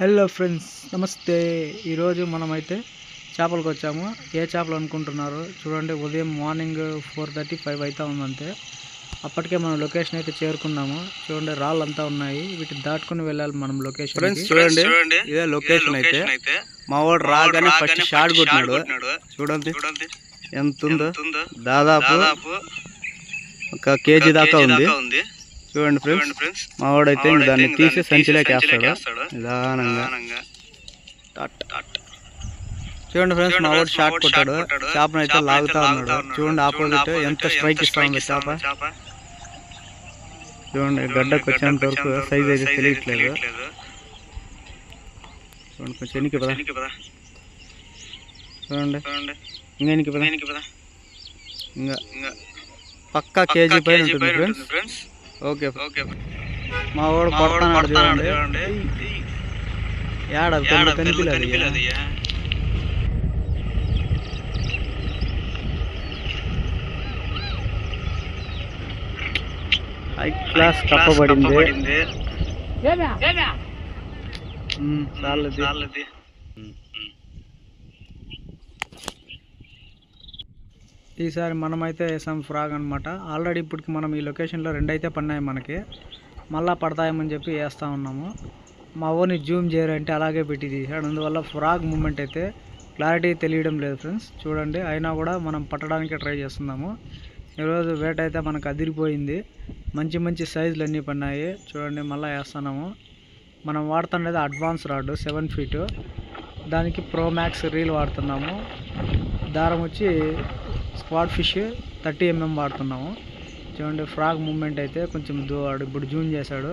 Hello friends నమస్తే. ఈరోజు మనమైతే చేపలకు వచ్చాము ఏ చేపలు అనుకుంటున్నారు? చూడండి ఉదయం మార్నింగ్ ఫోర్ థర్టీ ఫైవ్ అవుతా ఉందంతే. అప్పటికే మనం లొకేషన్ అయితే చేరుకున్నాము. చూడండి రాళ్ళు అంతా ఉన్నాయి. వీటిని దాటుకుని వెళ్ళాలి మనం లొకేషన్ ఫ్రెండ్స్ చూడండి. ఇదే లొకేషన్ అయితే. మా వాడు రాగానే ఫస్ట్ షాట్ కొట్టినాడు. చూడండి. ఎంత ఉందో దాదాపు ఒక కేజీ దాకా ఉంది. చూడండి ఫ్రెండ్స్ మా వాడైతే ఇంక దాన్ని తీసి సంచిలోకి వేస్తాడు నిదానంగా. చూడండి ఫ్రెండ్స్ మా వాడు షాట్ కొట్టాడు చేపను అయితే లాగుతా ఉన్నాడు చూడండి ఆపోజిట్ ఎంత స్ట్రైక్ ఇస్తా ఉంది చేప చూడండి గడ్డకు వచ్చేంత వరకు సైజ్ అయితే తెలియట్లేదు చూడండి కొంచెం ఎనికి పదా చూడండి ఇంకా ఎనికి పదా ఇంకా పక్కా కేజీ పైన ఉంటుంది ఫ్రెండ్స్ ఓకే ఓకే మా వాడు కొడతాడు చూడండి. యాడ కనిపించలేదు హై క్లాస్ కప్పబడింది. చాలది. ఈసారి మనమైతే వేసాం ఫ్రాగ్ అనమాట ఆల్రెడీ ఇప్పటికి మనం ఈ లొకేషన్లో రెండైతే పడినాయి మనకి. మళ్ళా పడతాయమని చెప్పి వేస్తూ ఉన్నాము. మా ఓని జూమ్ చేయాలంటే అలాగే పెట్టి తీసాడు అందువల్ల ఫ్రాగ్ మూమెంట్ అయితే క్లారిటీ తెలియడం లేదు ఫ్రెండ్స్ చూడండి అయినా కూడా మనం పట్టడానికి ట్రై చేస్తున్నాము. ఈరోజు వేట అయితే మనకు అదిరిపోయింది. మంచి మంచి సైజులు అన్నీ పడినాయి. చూడండి మళ్ళీ వేస్తున్నాము. మనం వాడుతున్నది అడ్వాన్స్ రాడ్ సెవెన్ ఫీటు దానికి ప్రో మ్యాక్స్ రీల్ వాడుతున్నాము. దారం వచ్చి స్క్వాడ్ ఫిష్ థర్టీ ఎంఎం వాడుతున్నాము. చూడండి ఫ్రాగ్ మూమెంట్ అయితే కొంచెం దూవాడు ఇప్పుడు జూమ్ చేశాడు.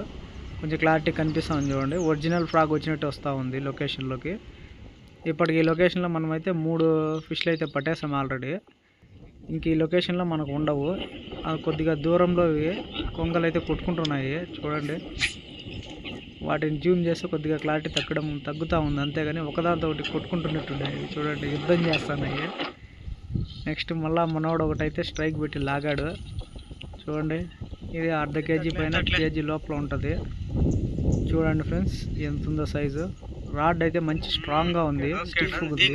కొంచెం క్లారిటీ కనిపిస్తుంది చూడండి. ఒరిజినల్ ఫ్రాగ్ వచ్చినట్టు వస్తూ ఉంది లొకేషన్లోకి. ఇప్పటికి ఈ లొకేషన్లో మనమైతే మూడు ఫిష్లు అయితే పట్టేసాం ఆల్రెడీ. ఇంక ఈ లొకేషన్లో మనకు ఉండవు. కొద్దిగా దూరంలో కొంగలు అయితే కొట్టుకుంటున్నాయి. చూడండి. వాటిని జూమ్ చేస్తే కొద్దిగా క్లారిటీ తగ్గడం తగ్గుతూ ఉంది. అంతేగాని ఒకదాంతో ఒకటి కొట్టుకుంటున్నట్టున్నాయి. చూడండి యుద్ధం చేస్తున్నాయి. నెక్స్ట్ మళ్ళా మనోడు ఒకటైతే స్ట్రైక్ పెట్టి లాగాడు. చూడండి ఇది అర్ధ కేజీ పైన కేజీ లోపల ఉంటుంది. చూడండి ఫ్రెండ్స్ ఎంత ఉందో సైజు. రాడ్ అయితే మంచి స్ట్రాంగ్గా ఉంది స్టిఫ్ ఉంది.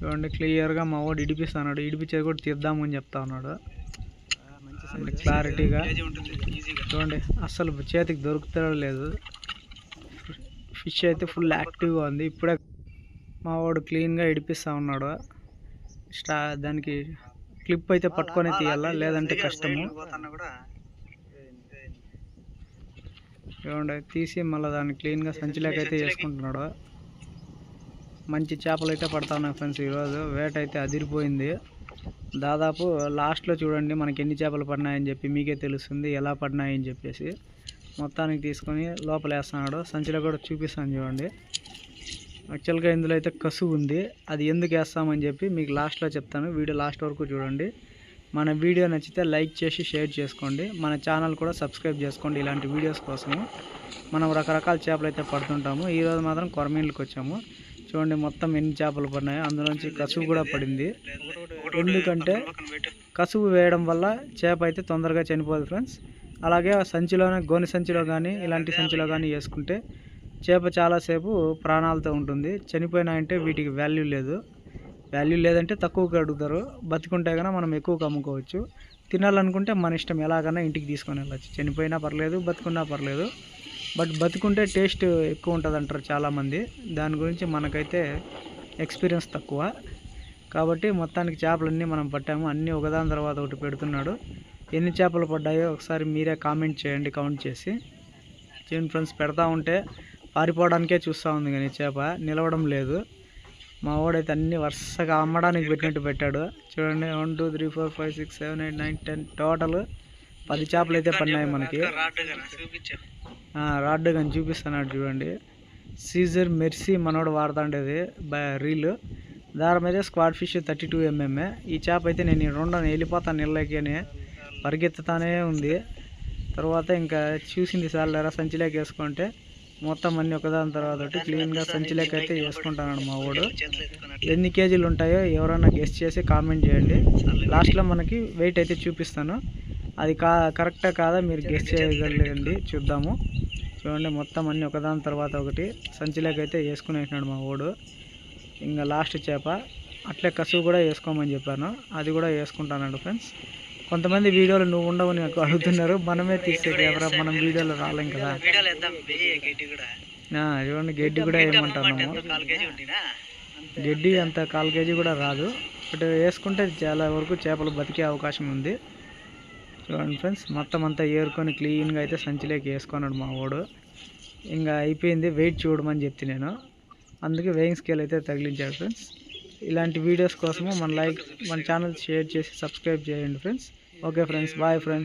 చూడండి క్లియర్గా మా వాడు ఇడిపిస్తున్నాడు. ఇడిపించేది కూడా తీద్దామని చెప్తా ఉన్నాడు. మంచి క్లారిటీగా. చూడండి అస్సలు చేతికి దొరుకుతడం లేదు ఫిష్ అయితే ఫుల్ యాక్టివ్గా ఉంది. ఇప్పుడే మా వాడు క్లీన్గా ఇడిపిస్తూ ఉన్నాడు. స్టా దానికి క్లిప్ అయితే పట్టుకొని తీయాలా? లేదంటే కష్టము. చూడండి తీసి మళ్ళీ దాన్ని క్లీన్గా సంచిలోకైతే చేసుకుంటున్నాడు. వేసుకుంటున్నాడు మంచి చేపలు అయితే పడతా ఫ్రెండ్స్ ఈరోజు. వేట అయితే అదిరిపోయింది. దాదాపు లాస్ట్లో చూడండి మనకి ఎన్ని చేపలు పడినాయని చెప్పి మీకే తెలుస్తుంది ఎలా పడినాయని చెప్పేసి. మొత్తానికి తీసుకొని లోపలేస్తున్నాడు. సంచిలో కూడా చూపిస్తాను చూడండి. యాక్చువల్గా ఇందులో అయితే కసువు ఉంది. అది ఎందుకు వేస్తామని చెప్పి మీకు లాస్ట్లో చెప్తాను. వీడియో లాస్ట్ వరకు చూడండి. మన వీడియో నచ్చితే లైక్ చేసి షేర్ చేసుకోండి. మన ఛానల్ కూడా సబ్స్క్రైబ్ చేసుకోండి ఇలాంటి వీడియోస్ కోసము. మనం రకరకాల చేపలు అయితే పడుతుంటాము. ఈరోజు మాత్రం కొరమీళ్ళకి వచ్చాము. చూడండి మొత్తం ఎన్ని చేపలు పడినాయో. అందులోంచి కసువు కూడా పడింది. ఎందుకంటే కసువు వేయడం వల్ల చేప అయితే తొందరగా చనిపోదు ఫ్రెండ్స్. అలాగే ఆ సంచిలోనే గోని సంచిలో కానీ ఇలాంటి సంచిలో కానీ వేసుకుంటే చేప చాలాసేపు ప్రాణాలతో ఉంటుంది. చనిపోయినాయంటే వీటికి వాల్యూ లేదు. వాల్యూ లేదంటే తక్కువగా అడుగుతారు. బతికుంటే కనుక మనం ఎక్కువగా అమ్ముకోవచ్చు. తినాలనుకుంటే మన ఇష్టం ఎలాగైనా ఇంటికి తీసుకొని వెళ్ళచ్చు. చనిపోయినా పర్లేదు బతుకున్నా పర్లేదు. బట్ బతుకుంటే టేస్ట్ ఎక్కువ ఉంటుంది అంటారు చాలామంది. దాని గురించి మనకైతే ఎక్స్పీరియన్స్ తక్కువ. కాబట్టి మొత్తానికి చేపలన్నీ మనం పట్టాము. అన్నీ ఒకదాని తర్వాత ఒకటి పెడుతున్నాడు. ఎన్ని చేపలు పడ్డాయో ఒకసారి మీరే కామెంట్ చేయండి కౌంట్ చేసి. చేయండి ఫ్రెండ్స్ పెడతా ఉంటే పారిపోవడానికే చూస్తూ ఉంది కానీ చేప. నిలవడం లేదు. మా వాడైతే అన్ని వరుసగా అమ్మడానికి పెట్టినట్టు పెట్టాడు. చూడండి one two three four five six seven eight nine ten total పది చేపలు అయితే పడినాయి మనకి. రాడ్డు రాడ్ కానీ చూపిస్తున్నాడు చూడండి. సీజర్ మెర్సీ మనోడు వాడుతుండేది రీల్. దాని మీద squid fish thirty two MMA ఈ చేప అయితే నేను ఈ రెండని వెళ్ళిపోతాను నీళ్ళకి అని పరిగెత్తుతానే ఉంది. తర్వాత ఇంకా చూసింది సార్ లేరా సంచిలోకి వేసుకుంటే మొత్తం అన్ని ఒకదాని తర్వాత ఒకటి క్లీన్గా సంచిలోకి అయితే వేసుకుంటాడు మా వాడు ఎన్ని కేజీలు ఉంటాయో ఎవరైనా గెస్ట్ చేసి కామెంట్ చేయండి. లాస్ట్లో మనకి వెయిట్ అయితే చూపిస్తాను. అది కా కరెక్టా కాదా మీరు గెస్ట్ చేయగలండి చూద్దాము. చూడండి మొత్తం అన్ని ఒకదాని తర్వాత ఒకటి సంచిలోకి అయితే వేసుకునేసినాడు మా ఓడు ఇంకా లాస్ట్ చేప. అట్లే కసువు కూడా వేసుకోమని చెప్పాను. అది కూడా వేసుకుంటానండి ఫ్రెండ్స్. కొంతమంది వీడియోలు నువ్వు ఉండవు నాకు అడుగుతున్నారు. మనమే తీసే కెమెరా మనం వీడియోలో రాలేం కదా. చూడండి గడ్డి కూడా వేయమంటున్నాము గడ్డి అంత కాల్ కేజీ కూడా రాదు. బట్ వేసుకుంటే చాలా వరకు చేపలు బతికే అవకాశం ఉంది. చూడండి ఫ్రెండ్స్ మొత్తం అంతా ఏరుకొని క్లీన్గా అయితే సంచిలోకి వేసుకున్నాడు మా వాడు. ఇంకా అయిపోయింది. వెయిట్ చూడమని చెప్తే నేను. అందుకే వేయింగ్ స్కేల్ అయితే తగిలించాడు ఫ్రెండ్స్. ఇలాంటి వీడియోస్ కోసము మన లైక్ మన ఛానల్ షేర్ చేసి సబ్స్క్రైబ్ చేయండి friends. Okay friends bye friends